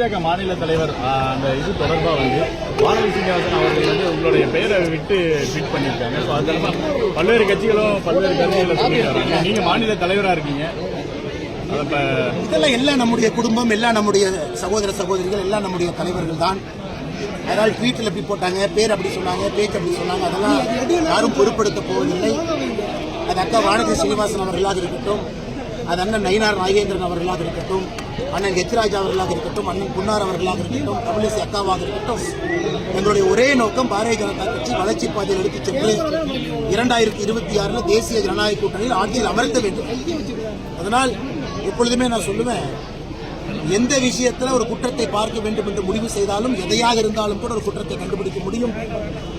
பாஜக மாநில தலைவர் அந்த இது தொடர்பா வந்து வானதி சீனிவாசன் அவர்கள் வந்து உங்களுடைய பெயரை விட்டு ட்வீட் பண்ணியிருக்காங்க. ஸோ அது பல்வேறு கட்சிகளும் பல்வேறு கருத்துக்களை சொல்லியிருக்காங்க. நீங்கள் மாநில தலைவராக இருக்கீங்க. இதெல்லாம் எல்லாம் நம்முடைய குடும்பம் எல்லாம் நம்முடைய சகோதர சகோதரிகள் எல்லாம் நம்முடைய தலைவர்கள் தான். அதனால் ட்வீட்டில் எப்படி போட்டாங்க பேர் அப்படி சொன்னாங்க பேச்சு அப்படி சொன்னாங்க. அதெல்லாம் யாரும் பொருட்படுத்த போவதில்லை. அது அக்கா வானதி சீனிவாசன் அவர்களாக இருக்கட்டும் அது அண்ணன் நயினார் நாகேந்திரன் அவர்களாக இருக்கட்டும் அண்ணன் ஹெச்ராஜ் அவர்களாக இருக்கட்டும் அண்ணன் புன்னார் அவர்களாக இருக்கட்டும் தமிழிசை அக்காவாக இருக்கட்டும் எங்களுடைய ஒரே நோக்கம் பாரதிய ஜனதா கட்சி வளர்ச்சி பாதையில் எடுத்துச் சென்று இரண்டாயிரத்தி இருபத்தி ஆறில் தேசிய ஜனநாயக கூட்டணியில் ஆட்சியில் அமர்த்த வேண்டும். அதனால் எப்பொழுதுமே நான் சொல்லுவேன் எந்த விஷயத்தில் ஒரு குற்றத்தை பார்க்க வேண்டும் என்று முடிவு செய்தாலும் எதையாக இருந்தாலும் கூட ஒரு குற்றத்தை கண்டுபிடிக்க முடியும்.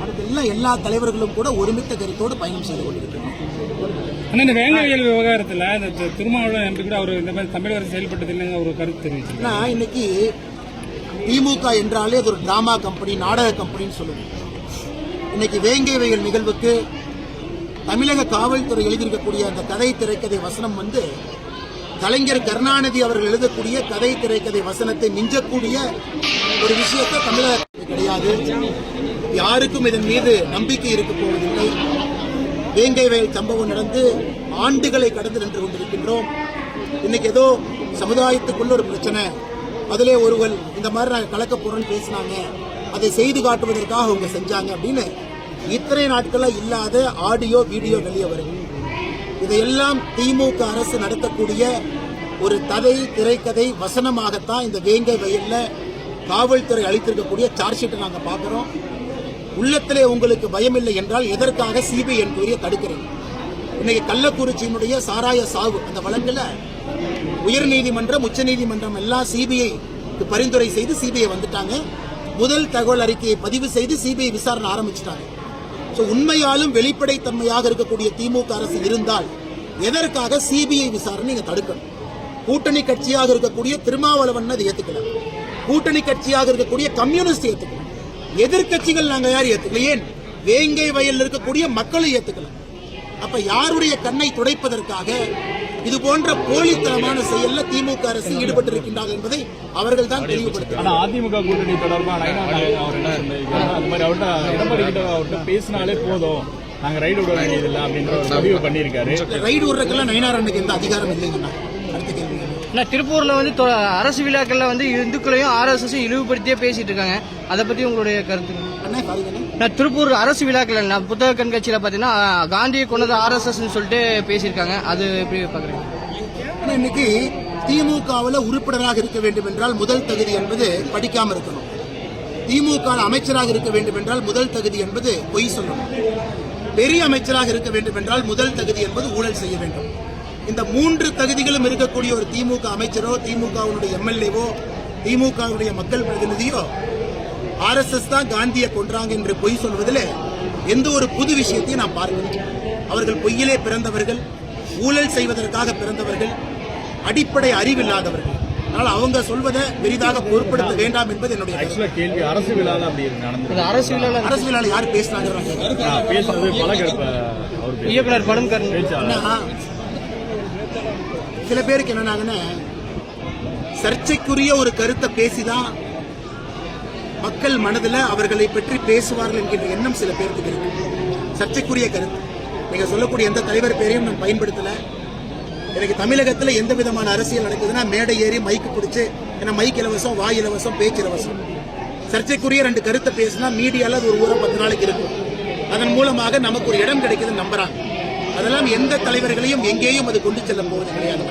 அதெல்லாம் எல்லா தலைவர்களும் கூட ஒருமித்த கருத்தோடு பயணம் செய்து கொண்டிருக்கிறோம். ஆனா இந்த வேங்கையல் விவகாரத்துல இந்த திருமாவளவன் எம்பி கூட அவர் இந்த மாதிரி தமிழக அரசு செயல்பட்டது இல்லைங்க ஒரு கருத்து தெரிவிச்சு ஆனா இன்னைக்கு திமுக என்றாலே அது ஒரு டிராமா கம்பெனி நாடக கம்பெனின்னு சொல்லுவோம். இன்னைக்கு வேங்கை வயல் நிகழ்வுக்கு தமிழக காவல்துறை எழுதியிருக்கக்கூடிய அந்த கதை திரைக்கதை வசனம் வந்து கலைஞர் கருணாநிதி அவர்கள் எழுதக்கூடிய கதை திரைக்கதை வசனத்தை மிஞ்சக்கூடிய ஒரு விஷயத்தை தமிழக கிடையாது. யாருக்கும் இதன் மீது நம்பிக்கை இருக்க போவதில்லை. வேங்கை வயல் சம்பவம் நடந்து ஆண்டுகளை கடந்து நின்று கொண்டிருக்கின்றோம். இன்னைக்கு ஏதோ சமுதாயத்துக்குள்ள ஒரு பிரச்சனை. அதிலே ஒருவர் இந்த மாதிரி நாங்கள் கலக்க போறோம்னு பேசினாங்க. அதை செய்து காட்டுவதற்காக அவங்க செஞ்சாங்க அப்படின்னு இத்தனை நாட்களாக இல்லாத ஆடியோ வீடியோ வெளியே வருது. இதையெல்லாம் திமுக அரசு நடத்தக்கூடிய ஒரு கதை திரைக்கதை வசனமாகத்தான் இந்த வேங்கை வயலில் காவல்துறை அளித்திருக்கக்கூடிய சார்ஜ் ஷீட்டை நாங்கள் பார்க்குறோம். உள்ளத்திலே உங்களுக்கு பயமில்லை என்றால் எதற்காக சிபிஐ என்கொயரியை தடுக்கிறேன் இன்னைக்கு கள்ளக்குறிச்சியினுடைய சாராய சாவு அந்த வழக்குல உயர்நீதிமன்றம் உச்சநீதிமன்றம் எல்லாம் சிபிஐ பரிந்துரை செய்து சிபிஐ வந்துட்டாங்க. முதல் தகவல் அறிக்கையை பதிவு செய்து சிபிஐ விசாரணை ஆரம்பிச்சிட்டாங்க. ஸோ உண்மையாலும் வெளிப்படைத்தன்மையாக இருக்கக்கூடிய திமுக அரசு இருந்தால் எதற்காக சிபிஐ விசாரணை நீங்கள் தடுக்கணும்? கூட்டணி கட்சியாக இருக்கக்கூடிய திருமாவளவன் அதை ஏற்றுக்கலாம் கூட்டணி கட்சியாக இருக்கக்கூடிய கம்யூனிஸ்ட் ஏற்றுக்கணும் எதிர்க்கட்சிகள் நாங்க யார் ஏத்துக்கல. ஏன்? வேங்கை வயல்ல இருக்கக்கூடிய மக்களும் ஏத்துக்கல. அப்ப யாருடைய கண்ணை துடைப்பதற்காக இது போன்ற போலித்தனமான செயல்ல திமுக அரசு ஈடுபட்டிருக்கின்றார்கள் என்பதை அவர்கள் தான் தெளிவுபடுத்தினார் அதிமுக கூட்டணி தொடர்பா நயனா நாயகன் அவர் என்ன சொல்லியிருக்காரு அந்த மாதிரி அவர்கிட்ட எடப்பாடி கிட்ட அவர்கிட்ட பேசினாலே போதும். நாங்க ரைடு விட வேண்டியதில்லை அப்படின்ற ரைடு விடுறதுக்கெல்லாம் நயினாரண்ணுக்கு எந்த அதிகாரம் இல்லைங்கண்ணா. நான் திருப்பூர்ல வந்து அரசு விழாக்கள்ல வந்து இந்துக்களையும் ஆர்எஸ்எஸ் இழிவுபடுத்தியே பேசிட்டு இருக்காங்க. அதை பத்தி உங்களுடைய கருத்து நான் திருப்பூர் அரசு விழாக்கள் நான் புத்தக கண்காட்சியில பாத்தீங்கன்னா காந்தியை கொண்டது ஆர்எஸ்எஸ் சொல்லிட்டு பேசியிருக்காங்க. அது எப்படி பாக்குறீங்க? ஆனா இன்னைக்கு திமுகவில் உறுப்பினராக இருக்க வேண்டும் என்றால் முதல் தகுதி என்பது படிக்காம இருக்கணும். திமுக அமைச்சராக இருக்க வேண்டும் என்றால் முதல் தகுதி என்பது பொய் சொல்லணும். பெரிய அமைச்சராக இருக்க வேண்டும் என்றால் முதல் தகுதி என்பது ஊழல் செய்ய வேண்டும். இந்த மூன்று தகுதிகளும் இருக்கக்கூடிய ஒரு திமுக அமைச்சரோ திமுகவினுடைய எம்எல்ஏவோ திமுகவுடைய மக்கள் பிரதிநிதியோ ஆர்எஸ்எஸ் தான் காந்தியை கொன்றாங்க என்று பொய் சொல்வதில் எந்த ஒரு புது விஷயத்தையும் நான் பார்க்கிறேன் அவர்கள் பொய்யிலே பிறந்தவர்கள் ஊழல் செய்வதற்காக பிறந்தவர்கள் அடிப்படை அறிவில்லாதவர்கள். அதனால் அவங்க சொல்வதை பெரிதாக பொருட்படுத்த வேண்டாம் என்பது என்னுடைய கேள்வி அரசு விழால அப்படி அது நடந்தது அரசு விழால யார் பேசினாங்க. இயக்குனர் படம் சில பேருக்கு என்னன்னாங்கன்னா சர்ச்சைக்குரிய ஒரு கருத்தை பேசிதான் மக்கள் மனதில் அவர்களை பற்றி பேசுவார்கள் என்கின்ற எண்ணம் சில பேருக்கு இருக்கு. சர்ச்சைக்குரிய கருத்து. நீங்க சொல்லக்கூடிய எந்த தலைவர் பேரையும் நான் பயன்படுத்தலை. எனக்கு தமிழகத்துல எந்த விதமான அரசியல் நடக்குதுன்னா மேடை ஏறி மைக்கு பிடிச்சி ஏன்னா மைக் இலவசம் வாய் இலவசம் பேச்சு இலவசம். சர்ச்சைக்குரிய ரெண்டு கருத்தை பேசினா மீடியால அது ஒரு ஊரம் பத்து நாளைக்கு இருக்கும். அதன் மூலமாக நமக்கு ஒரு இடம் கிடைக்குதுன்னு நம்புறாங்க. அதெல்லாம் எந்த தலைவர்களையும் எங்கேயும் அது கொண்டு செல்ல போவது கிடையாது